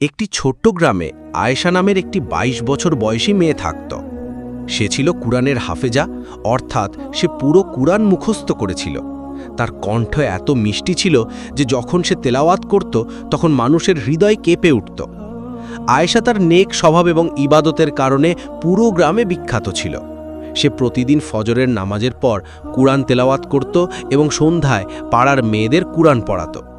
একটি ছোট্ট গ্রামে আয়েশা নামের একটি ২২ বছর বয়সী মেয়ে থাকত। সে ছিল কুরআনের হাফেজা, অর্থাৎ সে পুরো কুরআন মুখস্থ করেছিল। তার কণ্ঠ এত মিষ্টি ছিল যে যখন সে তেলাওয়াত করত, তখন মানুষের হৃদয় কেঁপে উঠত। আয়েশা তার নেক স্বভাব এবং ইবাদতের কারণে পুরো গ্রামে বিখ্যাত ছিল। সে প্রতিদিন ফজরের নামাজের পর কুরআন তেলাওয়াত করত এবং সন্ধ্যায় পাড়ার মেয়েদের কুরআন পড়াতো।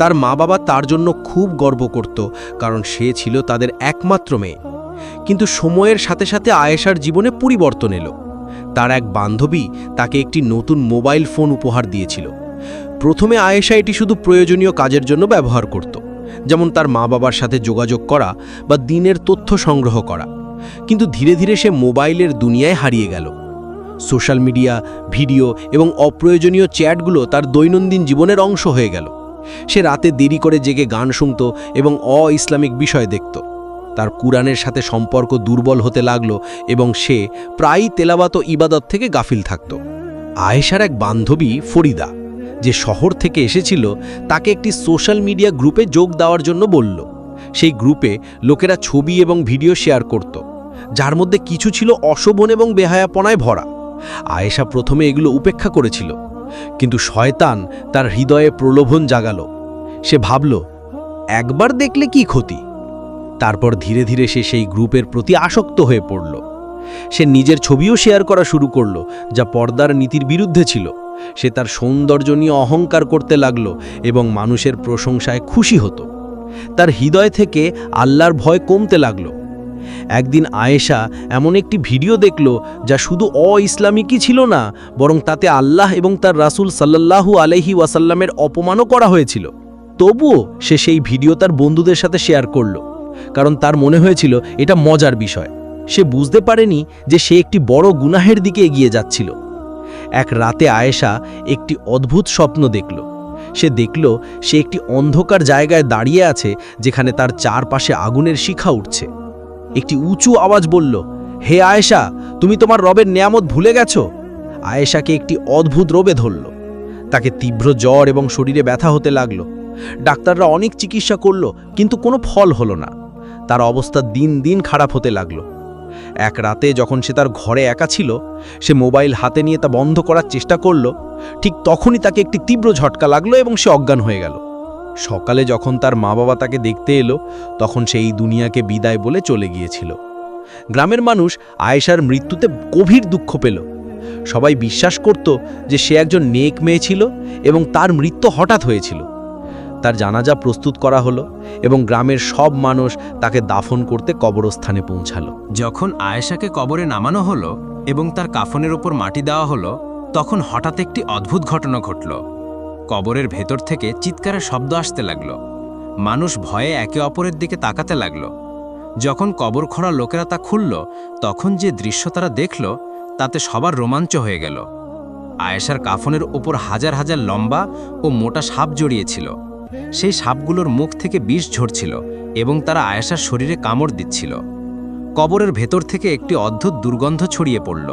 তার মা বাবা তার জন্য খুব গর্ব করত, কারণ সে ছিল তাদের একমাত্র মেয়ে। কিন্তু সময়ের সাথে সাথে আয়েশার জীবনে পরিবর্তন এলো। তার এক বান্ধবী তাকে একটি নতুন মোবাইল ফোন উপহার দিয়েছিল। প্রথমে আয়েশা এটি শুধু প্রয়োজনীয় কাজের জন্য ব্যবহার করত, যেমন তার মা বাবার সাথে যোগাযোগ করা বা দিনের তথ্য সংগ্রহ করা। কিন্তু ধীরে ধীরে সে মোবাইলের দুনিয়ায় হারিয়ে গেল। সোশ্যাল মিডিয়া, ভিডিও এবং অপ্রয়োজনীয় চ্যাটগুলো তার দৈনন্দিন জীবনের অংশ হয়ে গেল। সে রাতে দেরি করে জেগে গান শুনত এবং অ ইসলামিক বিষয় দেখত। তার কুরআনের সাথে সম্পর্ক দুর্বল হতে লাগল এবং সে প্রায়ই তেলাবাত ইবাদত থেকে গাফিল থাকত। আয়েশার এক বান্ধবী ফরিদা, যে শহর থেকে এসেছিল, তাকে একটি সোশ্যাল মিডিয়া গ্রুপে যোগ দেওয়ার জন্য বলল। সেই গ্রুপে লোকেরা ছবি এবং ভিডিও শেয়ার করত, যার মধ্যে কিছু ছিল অশোভন এবং বেহায়াপনায় ভরা। আয়েশা প্রথমে এগুলো উপেক্ষা করেছিল। কিন্তু শয়তান তার হৃদয়ে প্রলোভন জাগালো। সে ভাবল, একবার দেখলে কি ক্ষতি? তারপর ধীরে ধীরে সে সেই গ্রুপের প্রতি আসক্ত হয়ে পড়ল। সে নিজের ছবিও শেয়ার করা শুরু করল, যা পর্দার নীতির বিরুদ্ধে ছিল। সে তার সৌন্দর্য নিয়ে অহংকার করতে লাগল এবং মানুষের প্রশংসায় খুশি হতো। তার হৃদয় থেকে আল্লাহর ভয় কমতে লাগল। একদিন আয়েশা এমন একটি ভিডিও দেখল যা শুধু অ ইসলামিকই ছিল না, বরং তাতে আল্লাহ এবং তার রাসূল সাল্লাল্লাহু আলাইহি ওয়াসাল্লামের অপমানও করা হয়েছিল। তবুও সে সেই ভিডিও তার বন্ধুদের সাথে শেয়ার করল, কারণ তার মনে হয়েছিল এটা মজার বিষয়। সে বুঝতে পারেনি যে সে একটি বড় গুনাহের দিকে এগিয়ে যাচ্ছিল। এক রাতে আয়েশা একটি অদ্ভুত স্বপ্ন দেখল। সে দেখল সে একটি অন্ধকার জায়গায় দাঁড়িয়ে আছে, যেখানে তার চারপাশে আগুনের শিখা উঠছে। একটি উঁচু আওয়াজ বলল, হে আয়েশা, তুমি তোমার রবের নিয়ামত ভুলে গেছো? আয়েশাকে একটি অদ্ভুত রোবে ধরল। তাকে তীব্র জ্বর এবং শরীরে ব্যথা হতে লাগল। ডাক্তাররা অনেক চিকিৎসা করল, কিন্তু কোনো ফল হলো না। তার অবস্থা দিন দিন খারাপ হতে লাগল। এক রাতে যখন সে তার ঘরে একা ছিল, সে মোবাইল হাতে নিয়ে তা বন্ধ করার চেষ্টা করল। ঠিক তখনই তাকে একটি তীব্র ঝটকা লাগল এবং সে অজ্ঞান হয়ে গেল। সকালে যখন তার মা বাবা তাকে দেখতে এলো, তখন সে এই দুনিয়াকে বিদায় বলে চলে গিয়েছিল। গ্রামের মানুষ আয়েশার মৃত্যুতে গভীর দুঃখ পেল। সবাই বিশ্বাস করত যে সে একজন নেক মেয়ে ছিল এবং তার মৃত্যু হঠাৎ হয়েছিল। তার জানাজা প্রস্তুত করা হলো এবং গ্রামের সব মানুষ তাকে দাফন করতে কবরস্থানে পৌঁছালো। যখন আয়েশাকে কবরে নামানো হলো এবং তার কাফনের ওপর মাটি দেওয়া হলো, তখন হঠাৎ একটি অদ্ভুত ঘটনা ঘটল। কবরের ভেতর থেকে চিৎকারের শব্দ আসতে লাগল। মানুষ ভয়ে একে অপরের দিকে তাকাতে লাগল। যখন কবর খোঁড়া লোকেরা তা খুলল, তখন যে দৃশ্য তারা দেখল, তাতে সবার রোমাঞ্চ হয়ে গেল। আয়েশার কাফনের ওপর হাজার হাজার লম্বা ও মোটা সাপ জড়িয়েছিল। সেই সাপগুলোর মুখ থেকে বিষ ঝরছিল এবং তারা আয়েশার শরীরে কামড় দিচ্ছিল। কবরের ভেতর থেকে একটি অদ্ভুত দুর্গন্ধ ছড়িয়ে পড়ল,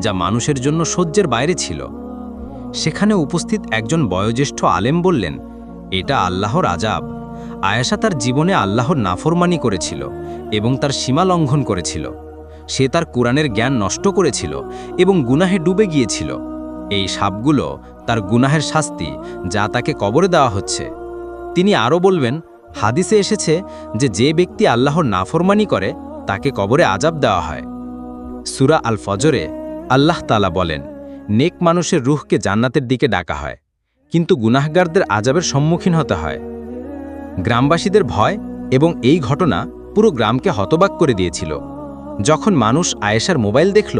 যা মানুষের জন্য সহ্যের বাইরে ছিল। সেখানে উপস্থিত একজন বয়োজ্যেষ্ঠ আলেম বললেন, এটা আল্লাহর আজাব আয়েশা তার জীবনে আল্লাহর নাফরমানি করেছিল এবং তার সীমা লঙ্ঘন করেছিল। সে তার কোরআনের জ্ঞান নষ্ট করেছিল এবং গুনাহে ডুবে গিয়েছিল। এই সাপগুলো তার গুনাহের শাস্তি, যা তাকে কবরে দেওয়া হচ্ছে। তিনি আরও বলবেন, হাদিসে এসেছে যে যে ব্যক্তি আল্লাহর নাফরমানি করে, তাকে কবরে আজাব দেওয়া হয়। সুরা আল ফজরে আল্লাহ তালা বলেন নেক মানুষের রুহকে জান্নাতের দিকে ডাকা হয়, কিন্তু গুনাহগারদের আজাবের সম্মুখীন হতে হয়। গ্রামবাসীদের ভয় এবং এই ঘটনা পুরো গ্রামকে হতবাক করে দিয়েছিল। যখন মানুষ আয়েশার মোবাইল দেখল,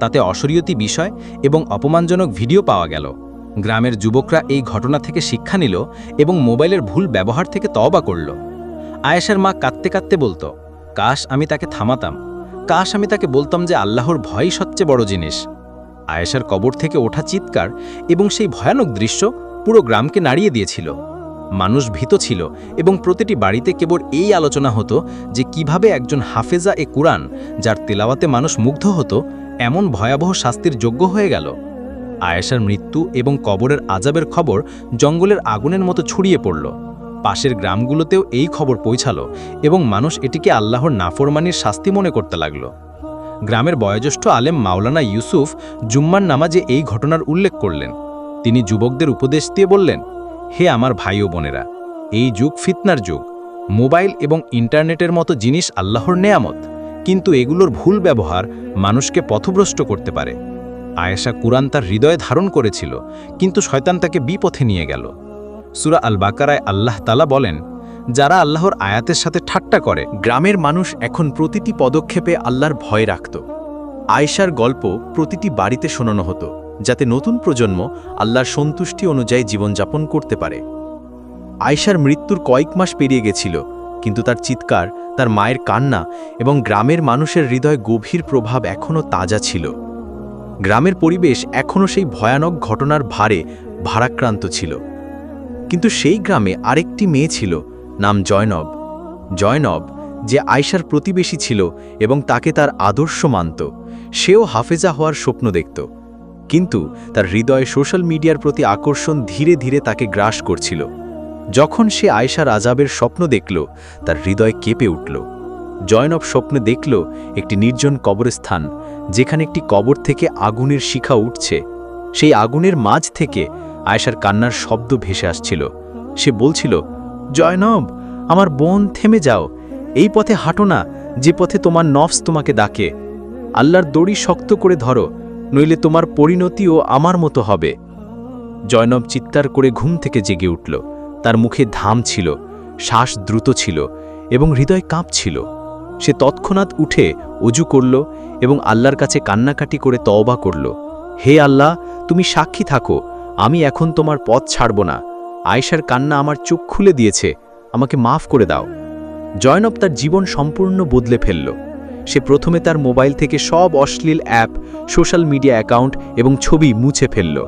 তাতে অসরিয়তি বিষয় এবং অপমানজনক ভিডিও পাওয়া গেল। গ্রামের যুবকরা এই ঘটনা থেকে শিক্ষা নিল এবং মোবাইলের ভুল ব্যবহার থেকে তওবা করল। আয়েশার মা কাঁদতে কাঁদতে বলতো, কাশ, আমি তাকে থামাতাম। কাশ, আমি তাকে বলতাম যে আল্লাহর ভয়ই সবচেয়ে বড় জিনিস। আয়েশার কবর থেকে ওঠা চিৎকার এবং সেই ভয়ানক দৃশ্য পুরো গ্রামকে নাড়িয়ে দিয়েছিল। মানুষ ভীত ছিল এবং প্রতিটি বাড়িতে কেবল এই আলোচনা হতো যে কীভাবে একজন হাফেজা এ কুরআন, যার তেলাওয়াতে মানুষ মুগ্ধ হতো, এমন ভয়াবহ শাস্তির যোগ্য হয়ে গেল। আয়েশার মৃত্যু এবং কবরের আজাবের খবর জঙ্গলের আগুনের মতো ছড়িয়ে পড়ল। পাশের গ্রামগুলোতেও এই খবর পৌঁছালো এবং মানুষ এটিকে আল্লাহর নাফরমানির শাস্তি মনে করতে লাগল। গ্রামের বয়োজ্যেষ্ঠ আলেম মাওলানা ইউসুফ জুম্মার নামাজে এই ঘটনার উল্লেখ করলেন। তিনি যুবকদের উপদেশ দিয়ে বললেন, হে আমার ভাই ও বোনেরা, এই যুগ ফিতনার যুগ। মোবাইল এবং ইন্টারনেটের মতো জিনিস আল্লাহর নেয়ামত। কিন্তু এগুলোর ভুল ব্যবহার মানুষকে পথভ্রষ্ট করতে পারে। আয়েশা কুরআন তার হৃদয়ে ধারণ করেছিল, কিন্তু শয়তান তাকে বিপথে নিয়ে গেল। সুরা আল বাকারায় আল্লাহ তালা বলেন যারা আল্লাহর আয়াতের সাথে ঠাট্টা করে, গ্রামের মানুষ এখন প্রতিটি পদক্ষেপে আল্লাহর ভয় রাখত। আয়সার গল্প প্রতিটি বাড়িতে শোনানো হতো, যাতে নতুন প্রজন্ম আল্লাহর সন্তুষ্টি অনুযায়ী জীবনযাপন করতে পারে। আয়সার মৃত্যুর কয়েক মাস পেরিয়ে গেছিল, কিন্তু তার চিৎকার, তার মায়ের কান্না এবং গ্রামের মানুষের হৃদয় গভীর প্রভাব এখনও তাজা ছিল। গ্রামের পরিবেশ এখনও সেই ভয়ানক ঘটনার ভারে ভারাক্রান্ত ছিল। কিন্তু সেই গ্রামে আরেকটি মেয়ে ছিল নাম জয়নব। জয়নব, যে আয়সার প্রতিবেশী ছিল এবং তাকে তার আদর্শ মানত, সেও হাফেজা হওয়ার স্বপ্ন দেখত। কিন্তু তার হৃদয়ে সোশ্যাল মিডিয়ার প্রতি আকর্ষণ ধীরে ধীরে তাকে গ্রাস করছিল। যখন সে আয়সার আজাবের স্বপ্ন দেখল, তার হৃদয় কেঁপে উঠল। জয়নব স্বপ্নে দেখল একটি নির্জন কবরস্থান, যেখানে একটি কবর থেকে আগুনের শিখা উঠছে। সেই আগুনের মাঝ থেকে আয়সার কান্নার শব্দ ভেসে আসছিল। সে বলছিল জয়নব, আমার বোন, থেমে যাও। এই পথে হাঁটো না, যে পথে তোমার নফস তোমাকে ডাকে। আল্লাহর দড়ি শক্ত করে ধরো, নইলে তোমার পরিণতিও আমার মতো হবে। জয়নব চিৎকার করে ঘুম থেকে জেগে উঠল। তার মুখে ধাম ছিল, শ্বাস দ্রুত ছিল এবং হৃদয় কাঁপছিল। সে তৎক্ষণাৎ উঠে অজু করল এবং আল্লাহর কাছে কান্নাকাটি করে তওবা করল। হে আল্লাহ, তুমি সাক্ষী থাকো, আমি এখন তোমার পথ ছাড়ব না। আয়েশার কান্না আমার চোখ খুলে দিয়েছে। আমাকে মাফ করে দাও। জয়নব তার জীবন সম্পূর্ণ বদলে ফেলল। সে প্রথমে তার মোবাইল থেকে সব অশ্লীল অ্যাপ, সোশ্যাল মিডিয়া অ্যাকাউন্ট এবং ছবি মুছে ফেলল।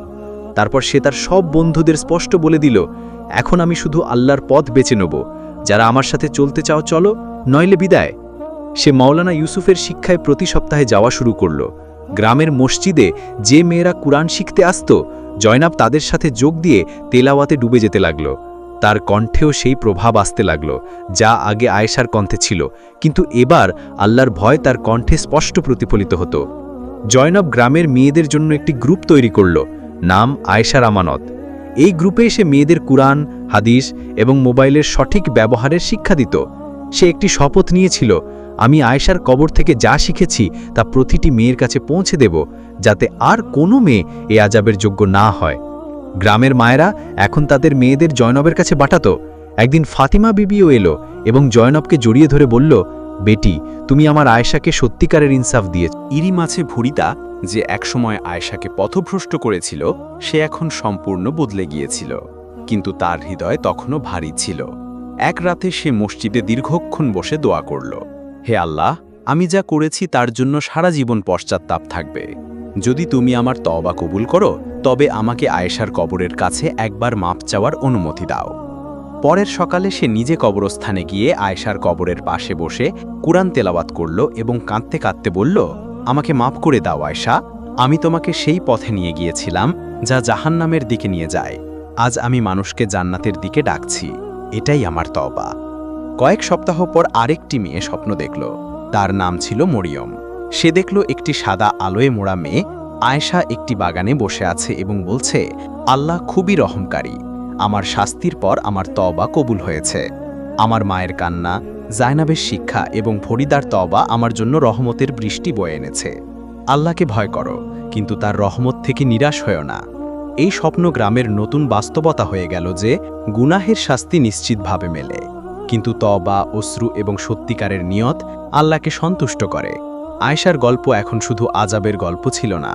তারপর সে তার সব বন্ধুদের স্পষ্ট বলে দিল, এখন আমি শুধু আল্লাহর পথ বেছে নেব। যারা আমার সাথে চলতে চাও, চলো, নইলে বিদায়। সে মাওলানা ইউসুফের শিক্ষায় প্রতি সপ্তাহে যাওয়া শুরু করল। গ্রামের মসজিদে যে মেয়েরা কুরআন শিখতে আসত, জয়নাব তাদের সাথে যোগ দিয়ে তেলাওয়াতে ডুবে যেতে লাগল। তার কণ্ঠেও সেই প্রভাব আসতে লাগল, যা আগে আয়েশার কণ্ঠে ছিল, কিন্তু এবার আল্লাহর ভয় তার কণ্ঠে স্পষ্ট প্রতিফলিত হতো। জয়নব গ্রামের মেয়েদের জন্য একটি গ্রুপ তৈরি করল, নাম আয়েশার আমানত এই গ্রুপে সে মেয়েদের কুরআন, হাদিস এবং মোবাইলের সঠিক ব্যবহারের শিক্ষা দিত। সে একটি শপথ নিয়েছিল আমি আয়েশার কবর থেকে যা শিখেছি তা প্রতিটি মেয়ের কাছে পৌঁছে দেব, যাতে আর কোনো মেয়ে এ আজাবের যোগ্য না হয়। গ্রামের মায়েরা এখন তাদের মেয়েদের জয়নবের কাছে বাটাত। একদিন ফাতিমা বিবিও এলো এবং জয়নবকে জড়িয়ে ধরে বলল, বেটি, তুমি আমার আয়েশাকে সত্যিকারের ইনসাফ দিয়েছ। ইরি মাছে ভুরিতা, যে একসময় আয়েশাকে পথভ্রষ্ট করেছিল, সে এখন সম্পূর্ণ বদলে গিয়েছিল। কিন্তু তার হৃদয় তখনও ভারী ছিল। এক রাতে সে মসজিদে দীর্ঘক্ষণ বসে দোয়া করল। হে আল্লাহ, আমি যা করেছি তার জন্য সারা জীবন পশ্চাত্তাপ থাকবে। যদি তুমি আমার তবা কবুল করো, তবে আমাকে আয়েশার কবরের কাছে একবার মাপ চাওয়ার অনুমতি দাও। পরের সকালে সে নিজে কবরস্থানে গিয়ে আয়েশার কবরের পাশে বসে কুরআন তেলাওয়াত করল এবং কাঁদতে কাঁদতে বলল, আমাকে মাপ করে দাও আয়সা আমি তোমাকে সেই পথে নিয়ে গিয়েছিলাম যা জাহান্নামের দিকে নিয়ে যায়। আজ আমি মানুষকে জান্নাতের দিকে ডাকছি। এটাই আমার তওবা। কয়েক সপ্তাহ পর আরেকটি মেয়ে স্বপ্ন দেখল। তার নাম ছিল মরিয়ম। সে দেখল একটি সাদা আলোয় মোড়া মেয়ে আয়েশা একটি বাগানে বসে আছে এবং বলছে, আল্লাহ খুবই রহমকারী। আমার শাস্তির পর আমার তবা কবুল হয়েছে। আমার মায়ের কান্না, জায়নাবের শিক্ষা এবং ফরিদার তবা আমার জন্য রহমতের বৃষ্টি বয়ে এনেছে। আল্লাহকে ভয় করো, কিন্তু তার রহমত থেকে নিরাশ হয়েও না। এই স্বপ্ন গ্রামের নতুন বাস্তবতা হয়ে গেল যে, গুনাহের শাস্তি নিশ্চিতভাবে মেলে। কিন্তু তবা অশ্রু এবং সত্যিকারের নিয়ত আল্লাহকে সন্তুষ্ট করে। আয়সার গল্প এখন শুধু আজাবের গল্প ছিল না,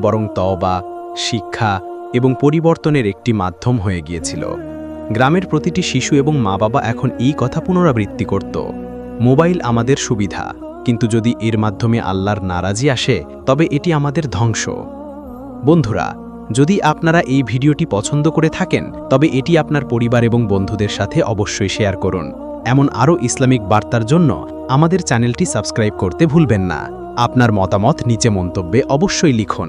বরং তওবা, শিক্ষা এবং পরিবর্তনের একটি মাধ্যম হয়ে গিয়েছিল। গ্রামের প্রতিটি শিশু এবং মা বাবা এখন এই কথা পুনরাবৃত্তি করত, মোবাইল আমাদের সুবিধা, কিন্তু যদি এর মাধ্যমে আল্লাহর নারাজি আসে, তবে এটি আমাদের ধ্বংস। বন্ধুরা যদি আপনারা এই ভিডিওটি পছন্দ করে থাকেন, তবে এটি আপনার পরিবার এবং বন্ধুদের সাথে অবশ্যই শেয়ার করুন। এমন আরও ইসলামিক বার্তার জন্য আমাদের চ্যানেলটি সাবস্ক্রাইব করতে ভুলবেন না। আপনার মতামত নিচে মন্তব্যে অবশ্যই লিখুন।